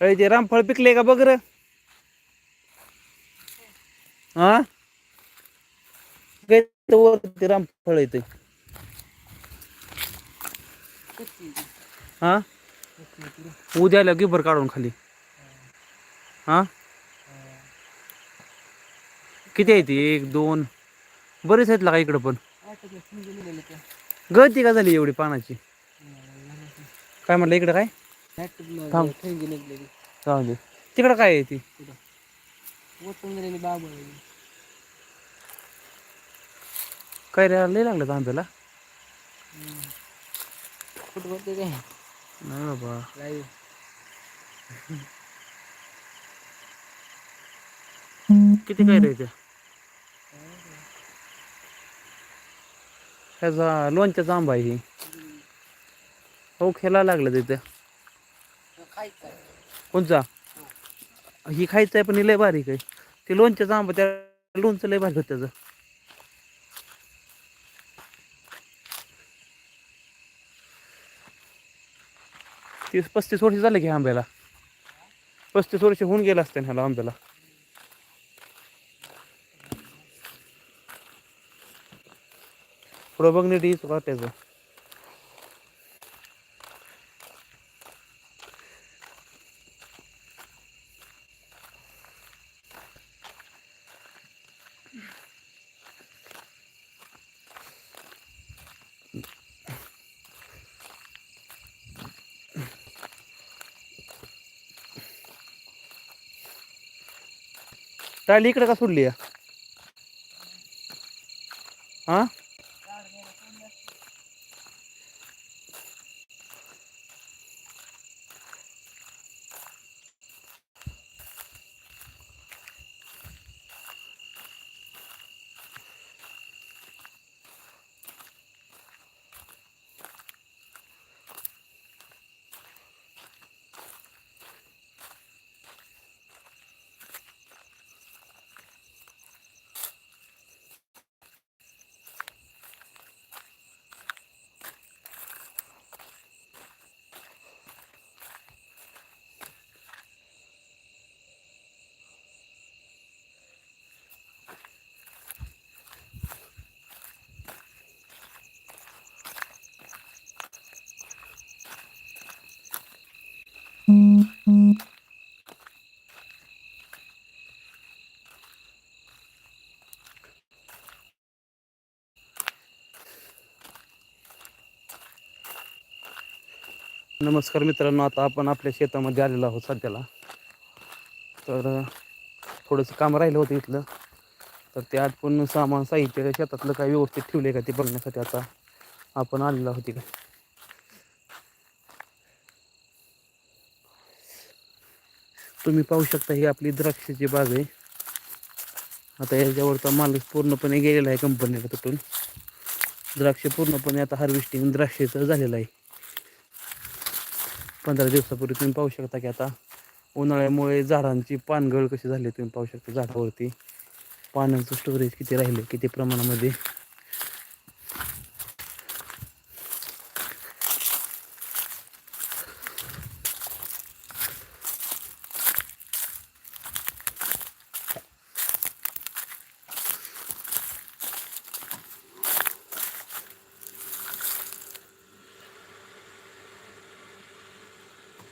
अरे ते रामफळ पिकले का बघ र. हा? ते वर ते रामफळ येते हा? उद्याला गिबर काढून खाली. हा? किती आहे ती? एक दोन. बरेच आहेत का इकडं पण? गळती का झाली एवढी पानाची? काय म्हटलं इकडं काय? थांब. जाऊ दे. तिकडं काय आहे ती? काय रे लय लागलं आंब्याला नाही बाबा किती काय रे त्या ह्याचा लोणच्याचा आंबा आहे. ही हो खेळायला लागलं तिथं. कोणचा? ही. खायचं आहे पण ही लय बारीक आहे ते लोणच्याचा आंबा त्या लोणचं लय भारी होतं त्याचं. तीस पस्तीस वर्ष झाले की आंब्याला. पस्तीस वर्ष होऊन गेलं असतं ह्याला आंब्याला. पुढं बघ नीट येईल टाळी इकडे का सोडली? हा? नमस्कार मित्रांनो आता आपण आपल्या शेतामध्ये आलेलो आहोत सध्याला. तर थोडंसं काम राहिलं होतं इथलं. तर ते आटपून सामान साहित्य शेतातलं काय व्यवस्थित ठेवलं आहे का ते बघण्यासाठी आता आपण आलेलो आहोत का तुम्ही पाहू शकता ही आपली द्राक्षाची बाग आहे. आता याच्यावरचा मालक पूर्णपणे गेलेला आहे कंपनीला तिथून. द्राक्ष पूर्णपणे आता हार्वेस्टिंग द्राक्षेचं झालेलं आहे. पंधरा दिवसापूर्वी तुम्ही पाहू शकता की आता उन्हाळ्यामुळे झाडांची पानगळ कशी झाली तुम्ही पाहू शकता झाडावरती पानांचं स्टोरेज किती राहिले किती प्रमाणामध्ये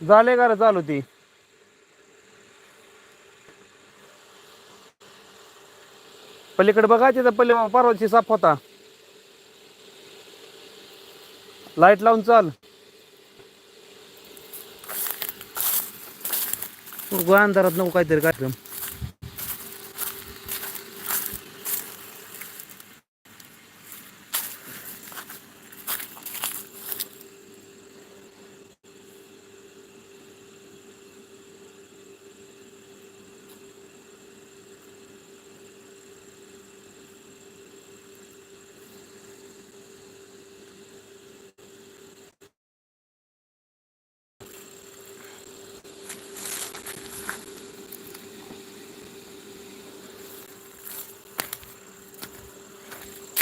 झाले का चालू ती? पलीकडे बघा तिथं पल्ली परवाची साफ होता. लाइट लावून चाल. अंधारात नको काहीतरी कार्यक्रम.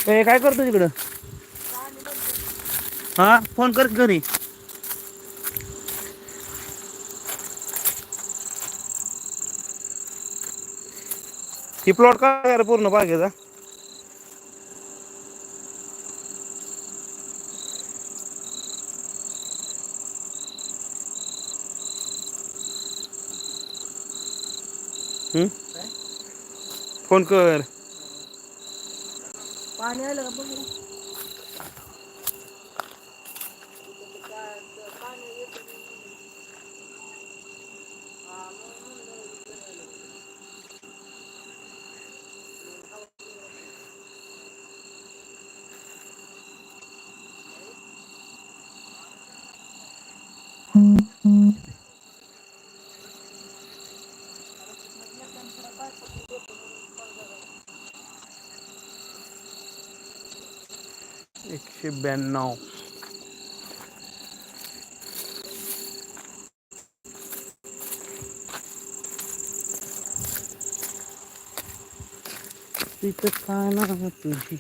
ए काय करतो तिकडं? हा फोन कर घरी. ही प्लॉट काय पूर्ण बागेचा? फोन कर. पाणी आलं का बघू एकशे ब्याण्णव. तिथं काय ना तुझी?